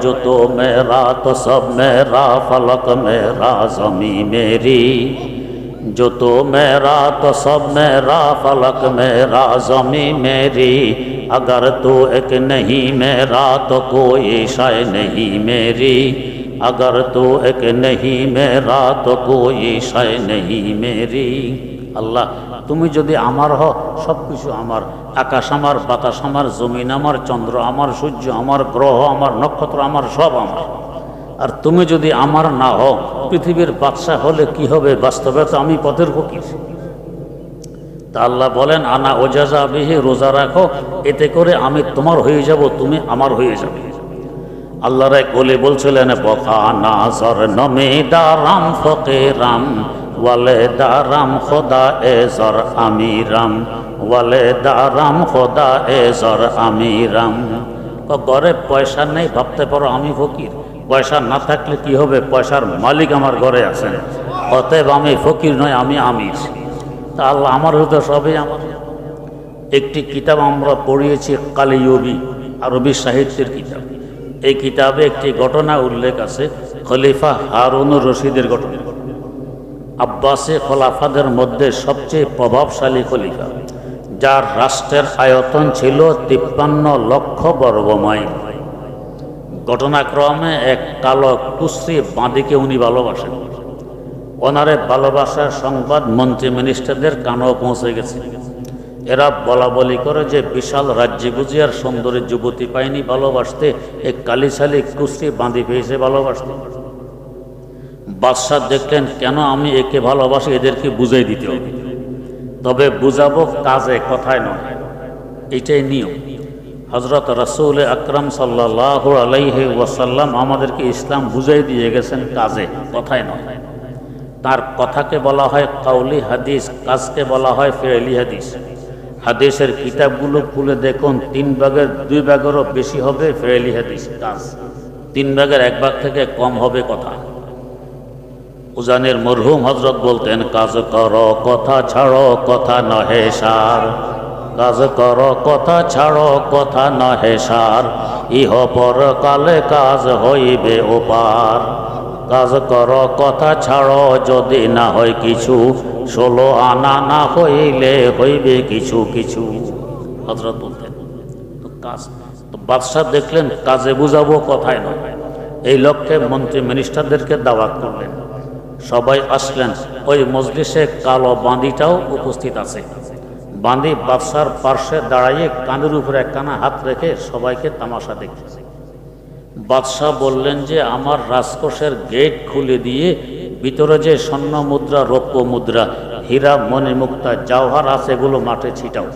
جو تو میرا تو سب میرا فلک میرا زمین میری۔ جو تو میرا تو سب میرا فلک میرا زمین میری۔ اگر تو ایک نہیں میرا تو کوئی شے نہیں میری۔ اگر تو ایک نہیں میرا تو کوئی شے نہیں میری۔ اللہ তুমি যদি আমার হও সব কিছু আমার। আকাশ আমার, বাতাস আমার, জমিন আমার, চন্দ্র আমার, সূর্য আমার, গ্রহ আমার, নক্ষত্র আমার, সব আমার। আর তুমি যদি আমার না হও, পৃথিবীর বাদশাহ হলে কি হবে? বাস্তবে তো আমি পথের ফকির। তা আল্লাহ বলেন, আনা ওজাজা বিহে, রোজা রাখো। এতে করে আমি তোমার হয়ে যাব, তুমি আমার হয়ে যাবে। আল্লাহ রায় কোলে বলছিলেন, বকা নাজর নমে দারাম ফকে রাম ওয়ালে দারাম খোদা এ জর আমি রাম ওয়ালে দারাম খোদা এ জর আমি রাম ঘরে পয়সা নেই, ভাবতে পারো আমি ফকির। পয়সা না থাকলে কি হবে? পয়সার মালিক আমার ঘরে আছেন। অতএব আমি ফকির নয় আমি আমির। তা আল্লাহ আমার হয়তো সবই আমার। একটি কিতাব আমরা পড়িয়েছি কালিয়বি আরবি সাহিত্যের কিতাব। এই কিতাবে একটি ঘটনা উল্লেখ আছে, খলিফা হারুন রশিদের ঘটনা। আব্বাসে খলাফাদের মধ্যে সবচেয়ে প্রভাবশালী খলিফা, যার রাষ্ট্রের আয়তন ছিল তিপ্পান্ন লক্ষ বর্গ মাইল। ঘটনাক্রমে এক কালো কুশ্রী বাঁদিকে উনি ভালোবাসেন। ওনারে ভালোবাসার সংবাদ মন্ত্রী মিনিস্টারদের কানেও পৌঁছে গেছে। এরা বলা বলি করে যে বিশাল রাজ্যে আর সুন্দরী যুবতী পায়নি ভালোবাসতে, এক কালিশালি কুস্তি বাঁধি পেয়েছে ভালোবাসতে। বাদশাহ দেখলেন, কেন আমি একে ভালোবাসি? এদেরকে বুঝাই দিতে হবে। তবে বুঝাবো কাজে, কথায় নয়। এটাই নিয়ম। হজরত রসুল আকরম সাল্লাহ আলাইহি ওয়াসাল্লাম আমাদেরকে ইসলাম বুঝাই দিয়ে গেছেন কাজে, কথায় নয়। তার কথাকে বলা হয় কাউলি হাদিস, কাজকে বলা হয় ফেরেলি হাদিস। হাদিসের কিতাবগুলো খুলে দেখুন, তিন ভাগের দুই ভাগেরও বেশি হবে ফেরেলি হাদিস কাজ। তিন ভাগের এক ভাগ থেকে কম হবে কথা। উজানের মরহুম হজরত বলতেন, কাজ কর, কথা ছাড়ো, কথা নহে সার। কাজ কর, কথা ছাড়ো, কথা নহে সার। ইহ পর কালে কাজ হইবে ওপার। কাজ কর, কথা ছাড়ো, যদি না হয় কিছু, ষোলো আনা না হইলে হইবে কিছু কিছু। হজরত বলতেন কাজ, তো বাদশাহ দেখলেন কাজে বুঝাবো কথায় নয়। এই লক্ষ্যে মন্ত্রী মিনিস্টারদেরকে দাওয়াত করলেন। সবাই আসলেন। ওই মজলিসে কালো বাঁদিটাও উপস্থিত আছে। বাঁধি বাদশার পার্শ্বে দাঁড়াইয়ে কানের উপরে একখানা হাত রেখে সবাইকে তামাশা দেখতেছে বাদশাহ বললেন যে, আমার রাজকোষের গেট খুলে দিয়ে ভিতরে যে স্বর্ণ মুদ্রা, রৌপ্য মুদ্রা, হীরা মণিমুক্তা জাওহার আছে এগুলো মাঠে ছিটাও।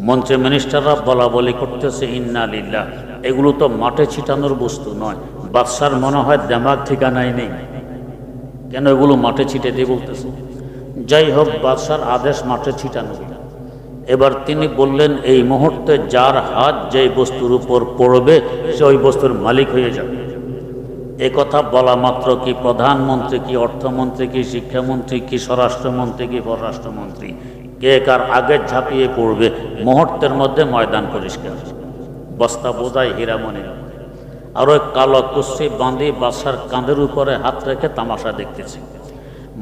মন্ত্রী মিনিস্টাররা বলা বলি করতেছে, ইন্না লিল্লাহ, এগুলো তো মাঠে ছিটানোর বস্তু নয়। বাদশার মনে হয় দেমাগ ঠিকানাই নেই। কেন এগুলো মাঠে ছিটে দিয়ে বলতেছে, যাই হোক, বাদশার আদেশ মাঠে ছিটানো এবার তিনি বললেন, এই মুহূর্তে যার হাত যেই বস্তুর উপর পড়বে, সে ওই বস্তুর মালিক হয়ে যাবে। এ কথা বলা মাত্র কি প্রধানমন্ত্রী, কি অর্থমন্ত্রী, কি শিক্ষামন্ত্রী, কি স্বরাষ্ট্রমন্ত্রী, কি পররাষ্ট্রমন্ত্রী? কে কার আগে ঝাঁপিয়ে পড়বে, মুহূর্তের মধ্যে ময়দান পরিষ্কার। বস্তা বোঝায় হীরামণি আর ওই কালো কুস্তি বাঁধি বাসার কাঁধের উপরে হাত রেখে তামাশা দেখতেছে।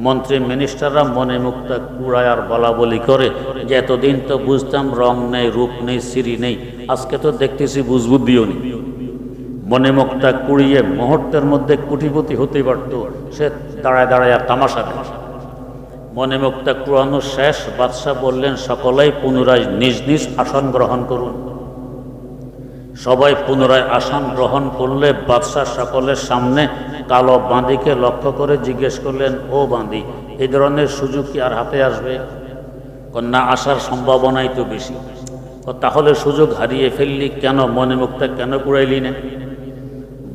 মন্ত্রী মিনিস্টাররা মনে মুক্তা কুড়ায় আর বলা বলি করে, যে এতদিন তো বুঝতাম রং নেই, রূপ নেই, সিঁড়ি নেই, আজকে তো দেখতেছি বুঝবুদ্ধিও নেই। মনে মুক্তা কুড়িয়ে মুহূর্তের মধ্যে কুটিপতি হতে পারত, সে দাঁড়ায় দাঁড়ায় আর তামাশা দেখে। মনে মুক্তা কুড়ানো শেষ, বাদশাহ বললেন, সকলেই পুনরায় নিজ নিজ আসন গ্রহণ করুন। সবাই পুনরায় আসন গ্রহণ করলে বাদশাহ সকলের সামনে কালো বাঁধিকে লক্ষ্য করে জিজ্ঞেস করলেন, ও বাঁদি এই ধরনের সুযোগ কি আর হাতে আসবে? কন্যা, আসার সম্ভাবনাই তো বেশি। ও তাহলে সুযোগ হারিয়ে ফেললি কেন? মনে মুক্তা কেন কুড়াইলি না?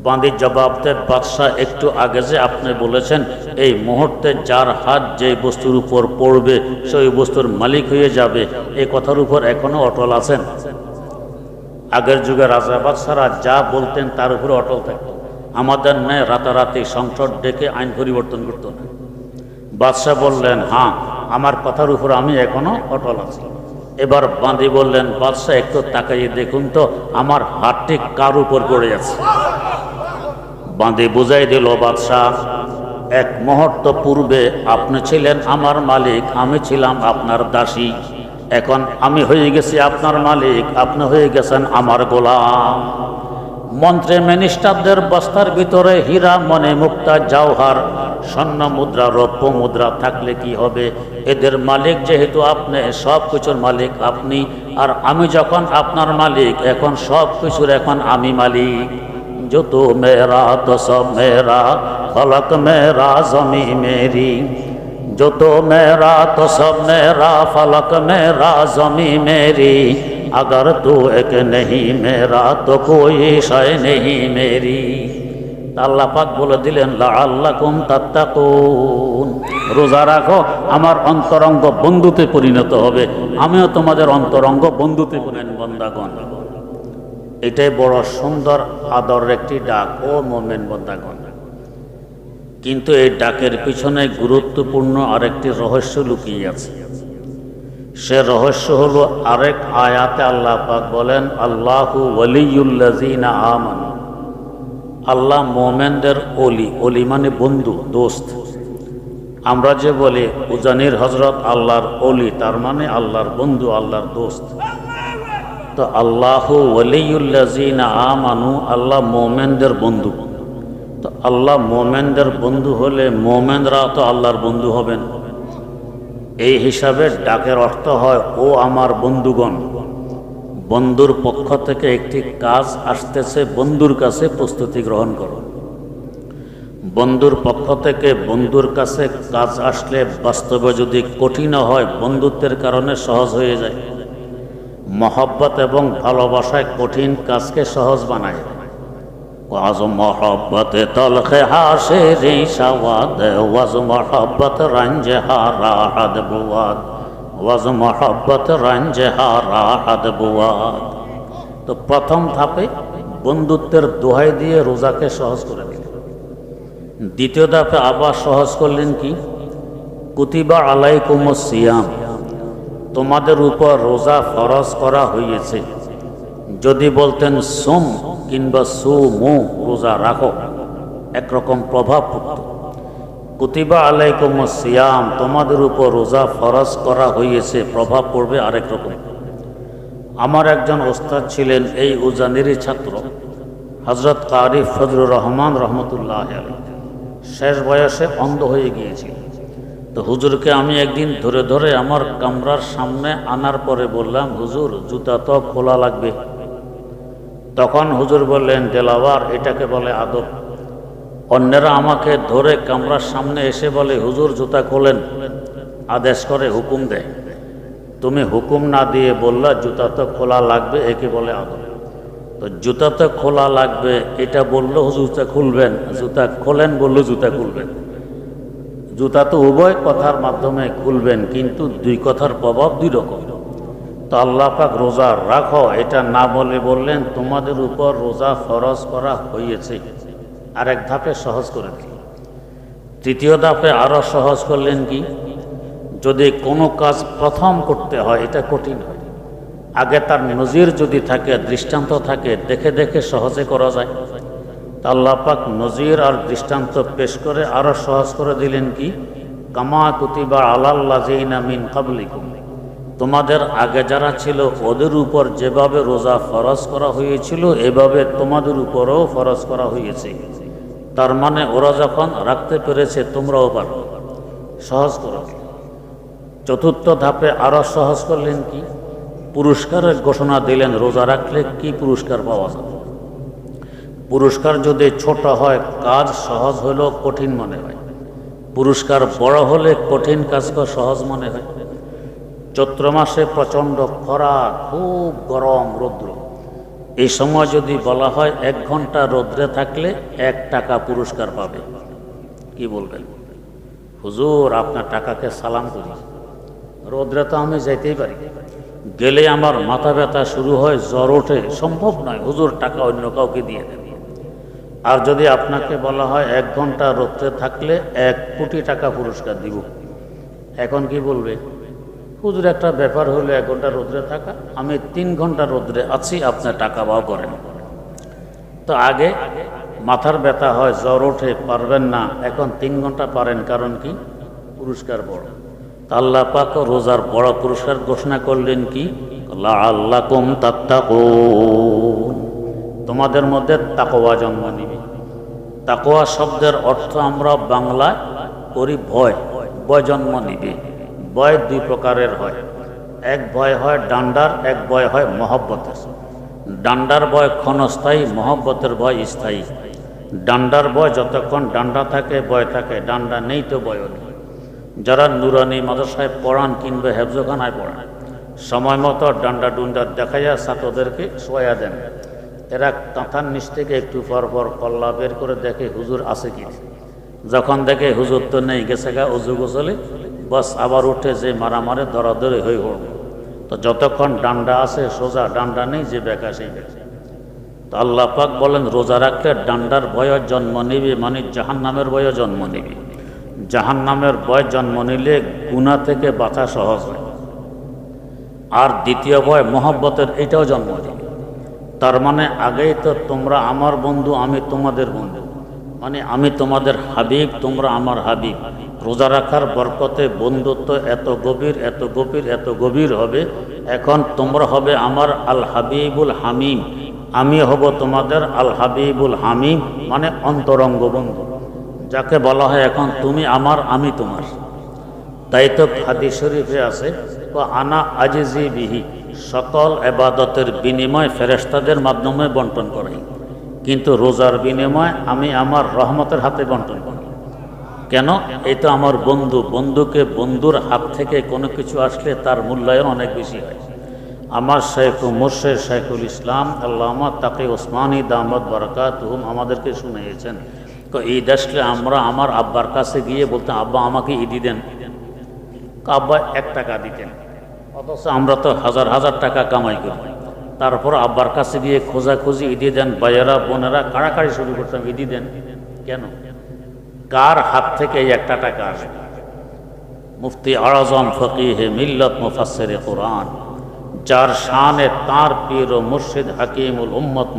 বাঁধির জবাব দেয় বাদশাহ একটু আগে যে আপনি বলেছেন, এই মুহূর্তে যার হাত যে বস্তুর উপর পড়বে, সেই বস্তুর মালিক হয়ে যাবে। এই কথার উপর এখনও অটল আছেন। আগের যুগে রাজা বাদশারা যা বলতেন তার উপরে অটল থাকত। আমাদের ন্যায় রাতারাতি সংসদ ডেকে আইন পরিবর্তন করত না। বাদশাহ বললেন হ্যাঁ আমার কথার উপর আমি এখনও অটল আছি। এবার বাঁধি বললেন, বাদশাহ, একটু তাকাইয়ে দেখুন তো, আমার হাতটি কার উপর পড়ে আছে? বাঁধি বুঝাই দিল, বাদশাহ, এক মুহূর্ত পূর্বে আপনি ছিলেন আমার মালিক, আমি ছিলাম আপনার দাসী। এখন আমি হয়ে গেছি আপনার মালিক, আপনি হয়ে গেছেন আমার গোলাম। মন্ত্রে মিনিস্টারদের বস্তার ভিতরে হীরা, মনে মুক্তা, জাওহার, স্বর্ণ মুদ্রা, রৌপ্য মুদ্রা থাকলে কি হবে? এদের মালিক যেহেতু আপনি, সব কিছুর মালিক আপনি, আর আমি যখন আপনার মালিক, এখন সব কিছুর এখন আমি মালিক। যত মেরা তো সব মেরা ফলক মেরা জমি মেরি। যত মেরা তো সব سب میرا فلک میرا زمیں میری اگر تو ایک نہیں میرا تو کوئی شے نہیں আল্লাহ পাক বলে দিলেন আল্লাকুম তাত্তাকুন। রোজা রাখো, আমার অন্তরঙ্গ বন্ধুতে পরিণত হবে। আমিও তোমাদের অন্তরঙ্গ বন্ধুতে পরিণত বন্দাগণ। এটাই বড় সুন্দর আদর একটি ডাক। ও মোমেন বন্দাগণ। কিন্তু এই ডাকের পিছনে গুরুত্বপূর্ণ আরেকটি রহস্য লুকিয়ে আছে। সে রহস্য হলো আরেক আয়াতে আল্লাহ পাক বলেন, আল্লাহু ওয়ালিউল্লাযিনা আমানু। আল্লাহ মোমেনদের অলি অলি মানে বন্ধু, দোস্ত। আমরা যে বলি, উজানির হজরত আল্লাহর অলি তার মানে আল্লাহর বন্ধু, আল্লাহর দোস্ত। তো আল্লাহ ওয়ালিউল্লাজিনা আমানু, আল্লাহ মোমেনদের বন্ধু। তো আল্লাহ মোমেনদের বন্ধু হলে মোমেনরা তো আল্লাহর বন্ধু হবেন। এই হিসাবে ডাকের অর্থ হয়, ও আমার বন্ধুগণ, বন্ধুর পক্ষ থেকে একটি কাজ আসতেছে, বন্ধুর কাছে প্রস্তুতি গ্রহণ করো। বন্ধুর পক্ষ থেকে বন্ধুর কাছে কাজ আসলে বাস্তবে যদি কঠিন হয়, বন্ধুত্বের কারণে সহজ হয়ে যায়। মহব্বত এবং ভালোবাসায় কঠিন কাজকে সহজ বানায়। মহব্বত মহব্বত তো প্রথম ধাপে বন্ধুত্বের দোহাই দিয়ে রোজাকে সহজ করে দিলেন। দ্বিতীয় ধাপে আবার সহজ করলেন কি? কুতিবা আলাইকুম সিয়াম, তোমাদের উপর রোজা ফরজ করা হয়েছে। যদি বলতেন সোম কিংবা সুমু রোজা রাখো। একরকম প্রভাব পড়ত কুতিবা আলাইকুম সিয়াম, তোমাদের উপর রোজা ফরজ করা হয়েছে প্রভাব পড়বে আরেক রকম। আমার একজন ওস্তাদ ছিলেন এই উজানেরই ছাত্র হজরত কারিফ ফজলুর রহমান রহমতুল্লাহ শেষ বয়সে অন্ধ হয়ে গিয়েছিল। তো হুজুরকে আমি একদিন ধরে ধরে আমার কামরার সামনে আনার পরে বললাম, হুজুর, জুতা তো খোলা লাগবে। তখন হুজুর বললেন, দেলাওয়ার এটাকে বলে আদব। অন্যরা আমাকে ধরে কামরার সামনে এসে বলে, হুজুর, জুতা খোলেন, আদেশ করে হুকুম দেয়। তুমি হুকুম না দিয়ে বললা, জুতা তো খোলা লাগবে, একে বলে আদব। তো জুতা তো খোলা লাগবে, এটা বলল জুতা খুলবেন। জুতা খোলেন, বলল, জুতা খুলবেন। জুতা তো উভয় কথার মাধ্যমে খুলবেন, কিন্তু দুই কথার প্রভাব দুই রকম। তো আল্লাহ পাক রোজা রাখো, এটা না বলে বললেন, তোমাদের উপর রোজা ফরজ করা হয়েছে। আর এক ধাপে সহজ করে দিল। তৃতীয় ধাপে আরও সহজ করলেন কি? যদি কোনো কাজ প্রথম করতে হয়, এটা কঠিন হয়। আগে তার নজির যদি থাকে, দৃষ্টান্ত থাকে, দেখে দেখে সহজে করা যায়। তা আল্লাহ পাক নজির আর দৃষ্টান্ত পেশ করে আরও সহজ করে দিলেন কি? কামা কুতিবা আলাল্লা মিন কাবলিকুম তোমাদের আগে যারা ছিল ওদের উপর যেভাবে রোজা ফরজ করা হয়েছিল, এভাবে তোমাদের উপরও ফরজ করা হয়েছে। তার মানে ওরা যখন রাখতে পেরেছে, তোমরাও পারো। সহজ করো। চতুর্থ ধাপে আরও সহজ করলেন কি? পুরস্কারের ঘোষণা দিলেন, রোজা রাখলে কি পুরস্কার পাওয়া যাবে? পুরস্কার যদি ছোট হয়, কাজ সহজ হলেও কঠিন মনে হয়। পুরস্কার বড় হলে কঠিন কাজকে সহজ মনে হয়। চৈত্র মাসে প্রচণ্ড খরা, খুব গরম রৌদ্র। এই সময় যদি বলা হয় এক ঘণ্টা রৌদ্রে থাকলে এক টাকা পুরস্কার পাবে। কি বলবেন? হুজুর, আপনার টাকাকে সালাম করি। রৌদ্রে তো আমি যাইতেই পারি। গেলে আমার মাথা ব্যথা শুরু হয়, জ্বর ওঠে। সম্ভব নয়, হুজুর, টাকা অন্য কাউকে দিয়ে দেবে আর যদি আপনাকে বলা হয় এক ঘণ্টা রোদ্রে থাকলে এক কোটি টাকা পুরস্কার দিব, এখন কি বলবে? হুজুর, একটা ব্যাপার হলো এক ঘণ্টা রোদ্রে থাকা। আমি তিন ঘণ্টা রোদ্রে আছি আপনার টাকা বাও করেন। তো আগে মাথার ব্যথা হয়, জ্বর ওঠে, পারবেন না। এখন তিন ঘণ্টা পারেন, কারণ কি? পুরস্কার বড়। আল্লাহ পাক রোজার বড় পুরস্কার ঘোষণা করলেন কি? আল্লাহ কম তোমাদের মধ্যে তাকোয়া জন্ম নিবে। তাকোয়া শব্দের অর্থ আমরা বাংলায় করি ভয় ভয় জন্ম নিবে। ভয় দুই প্রকারের হয়। এক ভয় হয় ডান্ডার, এক ভয় হয় মহব্বতের। ডান্ডার ভয় ক্ষণস্থায়ী, মহব্বতের ভয় স্থায়ী। ডান্ডার ভয় যতক্ষণ ডান্ডা থাকে, ভয় থাকে। ডান্ডা নেই তো ভয় নেই। যারা নুরানি মাদ্রাসায় পড়ান কিংবা হেফজখানায় পড়ান, সময় মতো ডান্ডা ডুন্ডা দেখা যায় ছাত্রদেরকে শোয়া দেন। এরা কাঁথার নিচ থেকে একটু পর পর কল্লা বের করে দেখে হুজুর আছে কি যখন দেখে হুজুর তো নেই, গেছে গা উজু গোসলে। বাস আবার উঠে যে মারামারে ধরাধরি হয়ে পড়ব তো যতক্ষণ ডান্ডা আছে, সোজা ডান্ডা নেই, যে বেকা সেই তো আল্লাহ পাক বলেন, রোজা রাখলে ডান্ডার বয় জন্ম নিবি মানে জাহান নামের বয় জন্ম নিবি। জাহান নামের বয় জন্ম নিলে গুণা থেকে বাঁচা সহজ হয়। আর দ্বিতীয় ভয় মহব্বতের এটাও জন্ম দিবে তার মানে আগেই তো তোমরা আমার বন্ধু, আমি তোমাদের বন্ধু। মানে আমি তোমাদের হাবিব, তোমরা আমার হাবিব। রোজা রাখার বরকতে বন্ধুত্ব এত গভীর এত গভীর এত গভীর হবে। এখন তোমরা হবে আমার আল হাবিবুল হামিম। আমি হব তোমাদের আল হাবিবুল হামিম মানে অন্তরঙ্গ বন্ধু। যাকে বলা হয় এখন, তুমি আমার, আমি তোমার। তাই তো হাদিস শরীফে আছে আনা আজিজি বিহি। সকল এবাদতের বিনিময় ফেরেস্তাদের মাধ্যমে বন্টন করাই কিন্তু রোজার বিনিময় আমি আমার রহমতের হাতে বন্টন করি। কেন? এই তো আমার বন্ধু, বন্ধুকে বন্ধুর হাত থেকে কোনো কিছু আসলে তার মূল্যায়ন অনেক বেশি হয়। আমার শেখ মুর্শেদ শেখুল ইসলাম, আল্লামা তাকে ওসমানী দামদ বরকাত হুম আমাদেরকে শুনিয়েছেন। তো ঈদ আসলে আমরা আমার আব্বার কাছে গিয়ে বলতাম আব্বা, আমাকে ঈদি দেন। আব্বা এক টাকা দিতেন। অথচ আমরা তো হাজার হাজার টাকা কামাই করি। তারপর আব্বার কাছে গিয়ে খোঁজাখুঁজি, ইদি দেন বাইয়েরা বোনেরা কাড়াকাড়ি শুরু করতাম, ইদি দেন। কেন? কার হাত থেকে এই একটা টাকা আসবে মুফতি আরাজম ফকিহে মিল্লত মুফাসের কোরআন، যার শানে তাঁর পীর ও মুর্শিদ হাকিমুল উম্মত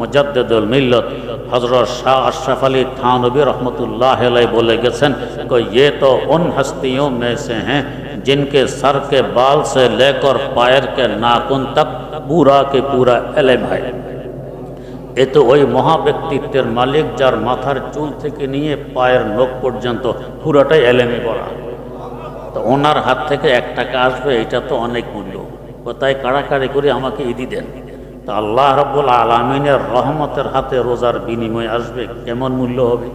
حضرت شاہ اشرف علی تھانوی رحمۃ اللہ علیہ بولے گسن کہ یہ تو ان ہستیوں میں سے ہیں جن کے سر کے بال سے لے کر پائر کے ناخن تک پورا کے پورا علم ہے এ তো ওই মহা ব্যক্তিত্বের মালিক যার মাথার চুল থেকে নিয়ে পায়ের নখ পর্যন্ত পুরাটাই এলেমে পড়া। তো ওনার হাত থেকে এক টাকা আসবে, এটা তো অনেক মূল্য। কোথায় কাড়াকাড়ি করে আমাকে ইদি দেন। তো আল্লাহ রব্বুল আলমিনের রহমতের হাতে রোজার বিনিময় আসবে, কেমন মূল্য হবে?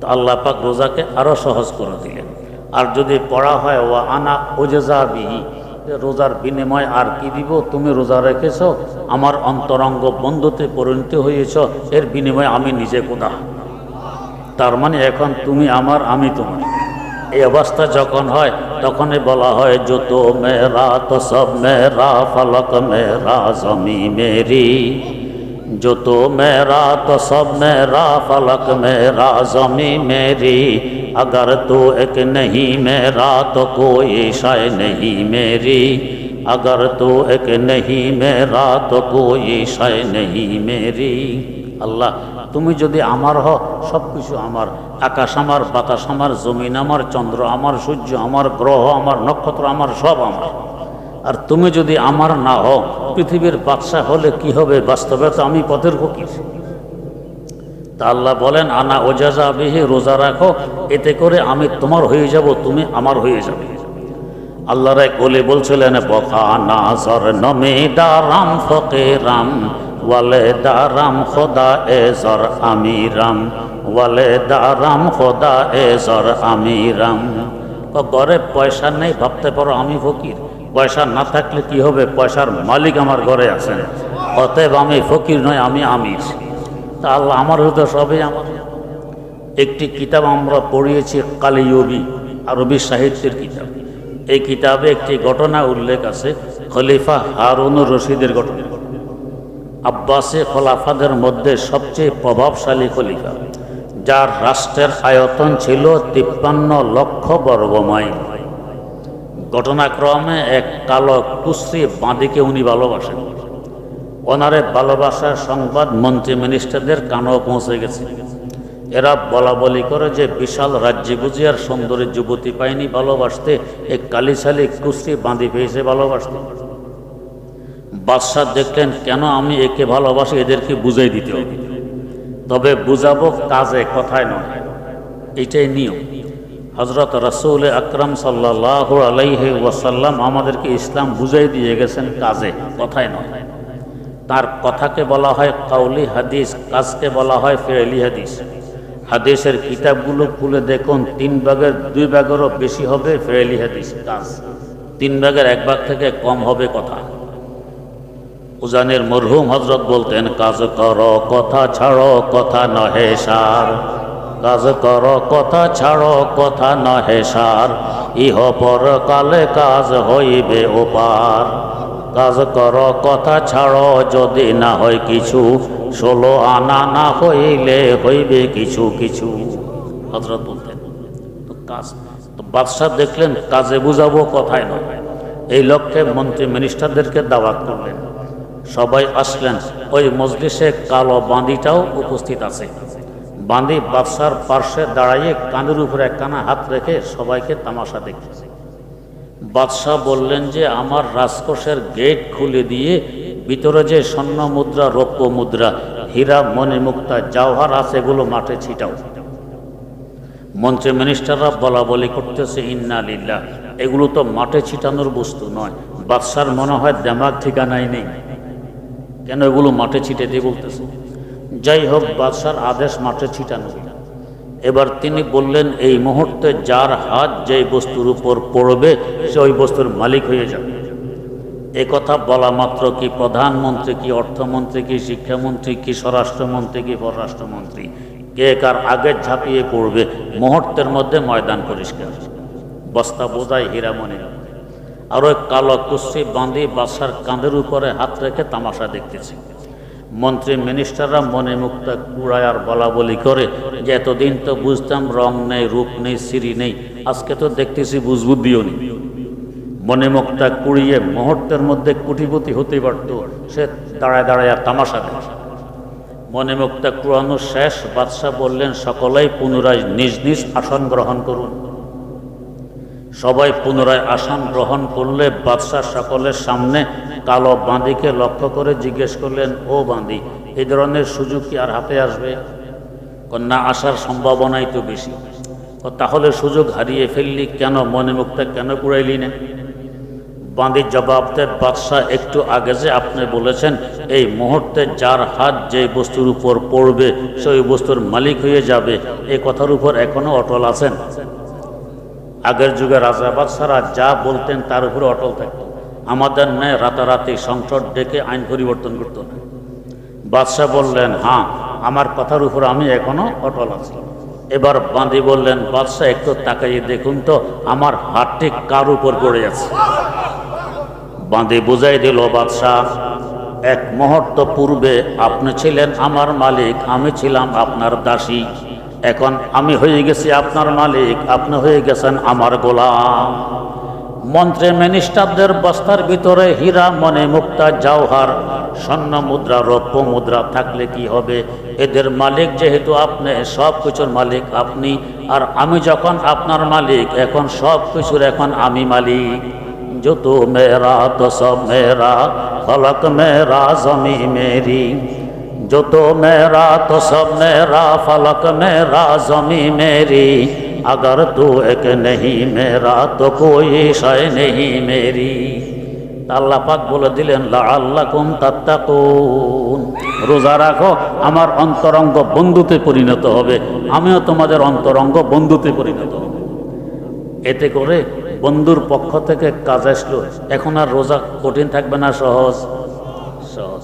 তা আল্লাহ পাক রোজাকে আরও সহজ করে দিলেন। আর যদি পড়া হয় ও আনা ওজেজা বিহি যে রোজার বিনিময় আর কি দিব? তুমি রোজা রেখেছ, আমার অন্তরঙ্গ বন্ধুতে পরিণত হয়েছ, এর বিনিময়ে আমি নিজে কোদা তার মানে এখন তুমি আমার, আমি তোমার। এই অবস্থা যখন হয়, তখনই বলা হয়, যত মেহরা তসব মেহরা ফলক মেহরা জমি মেরি। যত মেহরা তসব মেহরা ফলক মেহরা জমি মেরি। अगर तो एक नहीं मेरा तो कोई शाय नहीं मेरी अगर तो एक नहीं मेरा तो कोई शाय नहीं मेरी আল্লাহ তুমি যদি আমার হ সব কিছু আমার আকাশ আমার বাতাস আমার জমিন আমার চন্দ্র আমার সূর্য আমার গ্রহ আমার নক্ষত্র আমার সব আমার আর তুমি যদি আমার না হও পৃথিবীর বাদশাহ হলে কি হবে বাস্তবে তো আমি পথের ফকির তা আল্লাহ বলেন, আনা ওজাজা বিহি, রোজা রাখো, এতে করে আমি তোমার হয়ে যাব, তুমি আমার হয়ে যাবে। আল্লাহ রায় কোলে বলছিলেন বখা নাজর নমে দারাম ফকে রাম ওয়ালে দারাম খোদা এ জর আমি রাম ওয়ালে দারাম খোদা এ জর আমি রাম ঘরে পয়সা নেই, ভাবতে পারো আমি ফকির। পয়সা না থাকলে কি হবে? পয়সার মালিক আমার ঘরে আছেন। অতএব আমি ফকির নয় আমি আমির। তা আল্লাহ আমার হয়তো সবই আমার। একটি কিতাব আমরা পড়িয়েছি কালিয়বি আরবি সাহিত্যের কিতাব। এই কিতাবে একটি ঘটনা উল্লেখ আছে, খলিফা হারুন রশিদের ঘটনা। আব্বাসে খলাফাদের মধ্যে সবচেয়ে প্রভাবশালী খলিফা, যার রাষ্ট্রের আয়তন ছিল তিপ্পান্ন লক্ষ বর্গ মাইল। ঘটনাক্রমে এক কালো কুশ্রী বাঁদিকে উনি ভালোবাসেন। ওনারে ভালোবাসার সংবাদ, মন্ত্রী মিনিস্টারদের কানেও পৌঁছে গেছে। এরা বলা বলি করে যে বিশাল রাজ্যে বুঝিয়ার সুন্দরী যুবতী পায়নি ভালোবাসতে, এক কালিশালি কুশ্রী বাঁধি পেয়েছে ভালোবাসতে। বাদশাহ দেখলেন, কেন আমি একে ভালোবাসি? এদেরকে বুঝাই দিতে হবে। তবে বুঝাবো কাজে, কথায় নয়। এটাই নিয়ম। হজরত রসুল আকরম সাল্লাহ আলাইহি ওয়াসাল্লাম আমাদেরকে ইসলাম বুঝাই দিয়ে গেছেন, কাজে, কথায় নয়। তার কথাকে বলা হয় কাউলি হাদিস, কাজকে বলা হয় ফেরলি হাদিস। হাদিসের কিতাবগুলো খুলে দেখুন, তিন ভাগের দুই ভাগেরও বেশি হবে ফেরলি হাদিস কাজ। তিন ভাগের এক ভাগ থেকে কম হবে কথা। উজানের মরহুম হজরত বলতেন, কাজ কর, কথা ছাড়ো, কথা নহে সার। কাজ কর, কথা ছাড়ো, কথা নহে সার। ইহ পর কালে কাজ হইবে ওপার। কাজ কর, কথা ছাড়ো, যদি না হয় কিছু। ষোলো আনা না হইলে হইবে কিছু কিছু। হজরত বলতেন কাজ, তো বাদশাহ দেখলেন কাজে বুঝাবো কথায় নয়। এই লক্ষ্যে মন্ত্রী মিনিস্টারদেরকে দাওয়াত করলেন। সবাই আসলেন, ওই মজলিসে কালো বাঁদিটাও উপস্থিত আছে। বাঁদি বাদশার পার্শ্বে দাঁড়াইয়ে কানের উপরে একখানা হাত রেখে সবাইকে তামাশা দেখতেছে বাদশাহ বললেন যে, আমার রাজকোষের গেট খুলে দিয়ে ভিতরে যে স্বর্ণ মুদ্রা, রৌপ্য মুদ্রা, হীরা মণিমুক্তা জাওহার আছে, এগুলো মাঠে ছিটাও। মঞ্চে মিনিস্টাররা বলা বলি করতেছে, ইন্না লিল্লাহ, এগুলো তো মাঠে ছিটানোর বস্তু নয়। বাদশার মনে হয় দেমাগ ঠিকানাই নেই। কেন এগুলো মাঠে ছিটে দিয়ে বলতেছে? যাই হোক, বাদশার আদেশ মাঠে ছিটানো। এবার তিনি বললেন, এই মুহূর্তে যার হাত যেই বস্তুর উপর পড়বে, সে ওই বস্তুর মালিক হয়ে যাবে। এ কথা বলা মাত্র কি প্রধানমন্ত্রী, কি অর্থমন্ত্রী, কি শিক্ষামন্ত্রী, কি স্বরাষ্ট্রমন্ত্রী, কি পররাষ্ট্রমন্ত্রী? কে কার আগে ঝাঁপিয়ে পড়বে, মুহূর্তের মধ্যে ময়দান পরিষ্কার। বস্তা বোঝায় হীরামণি আর ওই কালো কুস্তি বাঁধি বাসার কাঁধের উপরে হাত রেখে তামাশা দেখতেছি। মন্ত্রী মিনিস্টাররা মনে মুক্তা কুড়ায় আর বলা বলি করে যে এতদিন তো বুঝতাম রং নেই, রূপ নেই, সিঁড়ি নেই, আজকে তো দেখতেছি বুঝবুদ্ধিও নেই। মনে মুখটা কুড়িয়ে মুহূর্তের মধ্যে কুটিপতি হতে পারত, সে দাঁড়ায় দাঁড়ায় আর তামাশা মনে মুক্তা কুড়ানো শেষ, বাদশাহ বললেন, সকলেই পুনরায় নিজ নিজ আসন গ্রহণ করুন। সবাই পুনরায় আসন গ্রহণ করলে বাদশাহ সকলের সামনে কালো বাঁদিকে লক্ষ্য করে জিজ্ঞেস করলেন, ও বাঁদি এই ধরনের সুযোগ কি আর হাতে আসবে? না আসার সম্ভাবনাই তো বেশি। ও তাহলে সুযোগ হারিয়ে ফেললি কেন? মনে মুখটা কেন কুড়াইলি না? বাঁধির জবাব দেয় বাদশাহ একটু আগে যে আপনি বলেছেন, এই মুহূর্তে যার হাত যে বস্তুর উপর পড়বে, সেই বস্তুর মালিক হয়ে যাবে। এই কথার উপর এখনও অটল আছেন? আগের যুগে রাজা বাদশারা যা বলতেন তার উপরে অটল থাকত। আমাদের ন্যায় রাতারাতি সংসদ ডেকে আইন পরিবর্তন করতো না বাদশাহ বললেন হ্যাঁ আমার কথার উপর আমি এখনও অটল আছি। এবার বাঁধি বললেন, বাদশাহ, একটু তাকাইয়ে দেখুন তো, আমার হাতটি কার উপর পড়ে আছে? বাঁধে বুঝাই দিল, বাদশাহ, এক মুহূর্ত পূর্বে আপনি ছিলেন আমার মালিক, আমি ছিলাম আপনার দাসী। এখন আমি হয়ে গেছি আপনার মালিক, আপনি হয়ে গেছেন আমার গোলাম। মন্ত্রে মিনিস্টারদের বস্তার ভিতরে হীরা, মনে মুক্তা, জাওহার, স্বর্ণ মুদ্রা, রৌপ্য মুদ্রা থাকলে কি হবে? এদের মালিক যেহেতু আপনি, সব কিছুর মালিক আপনি, আর আমি যখন আপনার মালিক, এখন সব কিছুর এখন আমি মালিক। যত মেরা তো সব মেরা, ফলক মেরা, জমি মেরি। যত মেরা তো সব মেরা, ফলক মেরা, জমি মেরি। अगर तू एक नहीं मेरा तो कोई शय नहीं मेरी আল্লাহ পাক বলে দিলেন লাআল্লাকুম তাত্তাকুন রোজা রাখো আমার অন্তরঙ্গ বন্ধুতে পরিণত হবে আমিও তোমাদের অন্তরঙ্গ বন্ধুতে পরিণত হব এতে করে বন্ধুর পক্ষ থেকে কাজ আসলো এখন আর রোজা কঠিন থাকবে না সহজ সহজ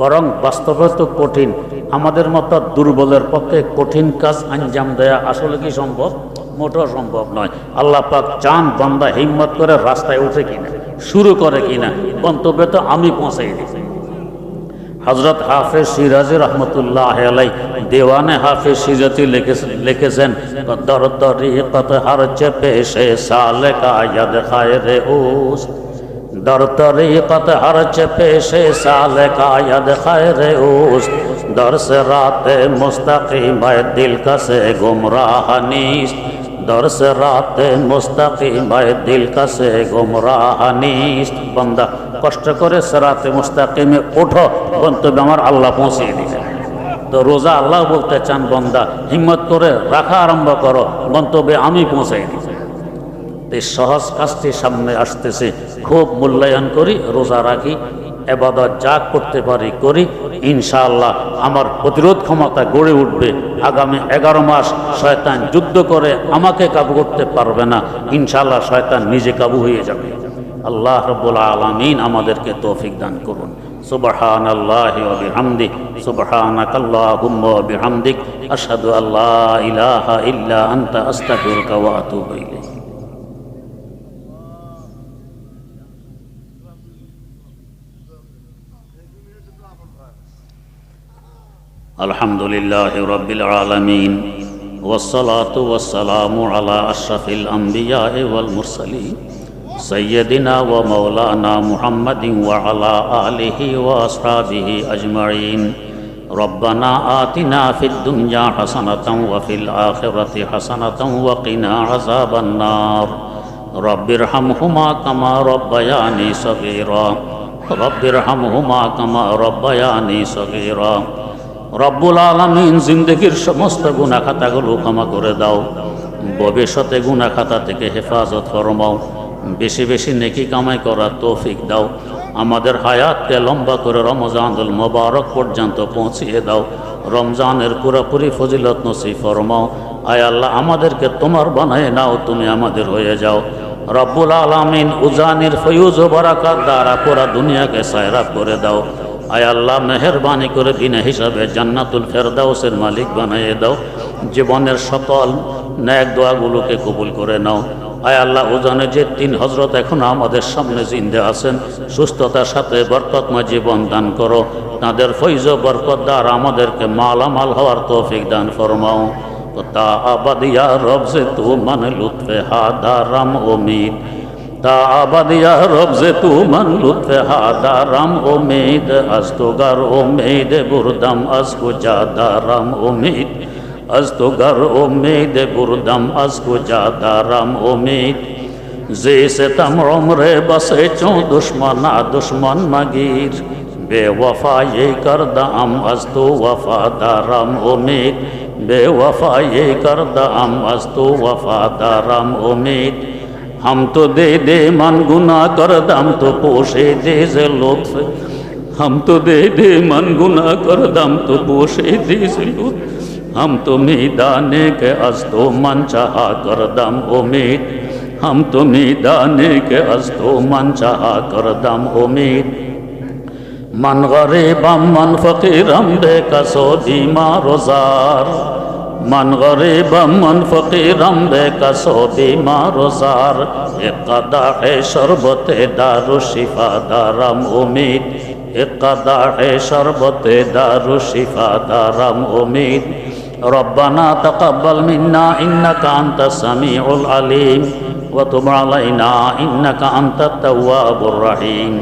বরং বাস্তবে তো কঠিন আমাদের মতো দুর্বলের পক্ষে কঠিন কাজ আঞ্জাম দেয়া আসলে কি সম্ভব? মোটেও সম্ভব নয়। আল্লাহ পাক চান বান্দা হিম্মত করে রাস্তায় উঠে কিনা, শুরু করে কিনা, গন্তব্যে তো আমি পৌঁছাই দিই। হজরত হাফেজ সিরাজ রহমতুল্লাহ আলাই দেওয়ানে হাফেজ সিরাজি লিখেছেন লিখেছেন দরদরিকত হর চেপেশে সাল কায়দ খায় রে উস দরদরিকত হর চেপেশে সাল কায়দ দেখায় রে উস দর্শে রাতে মুস্তাকিমায় দিল কাছে গুমরাহানিস দর্শে রাতে মুস্তাকিমায় দিল কাছে গুমরাহানিস বন্দা, কষ্ট করে সেরাতে মুস্তাকিমে ওঠো গন্তব্যে আমার আল্লাহ পৌঁছিয়ে দিবেন তো রোজা আল্লাহ বলতে চান, বন্দা, হিম্মত করে রাখা আরম্ভ করো, গন্তব্যে আমি পৌঁছাই দিই এই সহজ কাজটি সামনে আসতেছে। খুব মূল্যায়ন করি, রোজা রাখি। এবাদত যা করতে পারি করি, ইনশাআল্লাহ আমার প্রতিরোধ ক্ষমতা গড়ে উঠবে। আগামী এগারো মাস শয়তান যুদ্ধ করে আমাকে কাবু করতে পারবে না। ইনশাআল্লাহ শয়তান নিজে কাবু হয়ে যাবে। আল্লাহ রব্বুল আলমিন আমাদেরকে তৌফিক দান করুন। সুবহান আল্লাহ বিহামদি সুবহানাক আল্লাহুম্মা বিহামদিক। আশহাদু আল্লা ইলাহা ইল্লা আনতা। আস্তাগফিরুকা ওয়া আতুবু ইলাইক। الحمد لله رب العالمين والصلاة والسلام على أشرف الأنبياء والمرسلين سيدنا ومولانا محمد وعلى آله وأصحابه أجمعين. ربنا آتنا في الدنيا حسنة وفي الآخرة حسنة وقنا عذاب النار. رب ارحمهما كما ربياني صغيرا. رب ارحمهما كما ربياني صغيرا. রব্বুল আলমিন জিন্দগির সমস্ত গুণা খাতাগুলো ক্ষমা করে দাও। ভবিষ্যতে গুণা খাতা থেকে হেফাজত ফরমাও। বেশি বেশি নেকি কামাই করার তৌফিক দাও। আমাদের হায়াতকে লম্বা করে রমজানুল মোবারক পর্যন্ত পৌঁছিয়ে দাও। রমজানের পুরোপুরি ফজিলত নসি ফরমাও। আয় আল্লাহ, আমাদেরকে তোমার বানায় নাও, তুমি আমাদের হয়ে যাও। রব্বুল আলমিন উজানির ফয়ুজ ও বারাকাত দ্বারা পুরা দুনিয়াকে সায়রাপ করে দাও। আয় আল্লাহ, মেহরবানি করে বিনা হিসাবে জান্নাতুল ফেরদাউসের মালিক বানিয়ে দাও। জীবনের সকল ন্যাক দোয়াগুলোকে কবুল করে নাও। আয় আল্লাহ, ওজনে যে তিন হজরত এখন আমাদের সামনে জিন্দে আছেন, সুস্থতার সাথে বরকতময় জীবন দান করো। তাদের ফৈজ বরকত দ্বার আমাদেরকে মালামাল হওয়ার তৌফিক দান ফরমাও। তা আবাদিয়া রবজে তু মানে লুৎফে آباد یا رب سے تو من لطف دارم امید، از تو گر امید بردم، از کجا دارم امید؟ از تو گر امید بردم، از کجا دارم امید؟ زی ستم عمر بسے چون دشمنا دشمن مگیر، بے وفا یہ کردم، از تو وفا دارم امید؟ بے وفا یہ کردم، از تو وفا دارم امید؟ हम तो दे दे मन गुना कर दम तो पोषे दे जे लुत्फ हम तो दे दे मन गुना कर दम तो पोषे दे जे लुत्फ हम तो मैदाने के अस्तो मन चाहा कर दम उम्मीद हम तो मैदाने के अस्तो मन चाहा कर दम उम्मीद मन गरीबम मन फकीरम बेकसो बीमार रोजार من غریبا من فقیرم دے کسو بیمار و زار اقدا ہے شربت دار و شفا دارم امید اقدا ہے شربت دار و شفا دارم امید ربنا تقبل منا انك انت السميع العليم وتب علينا انك انت التواب الرحيم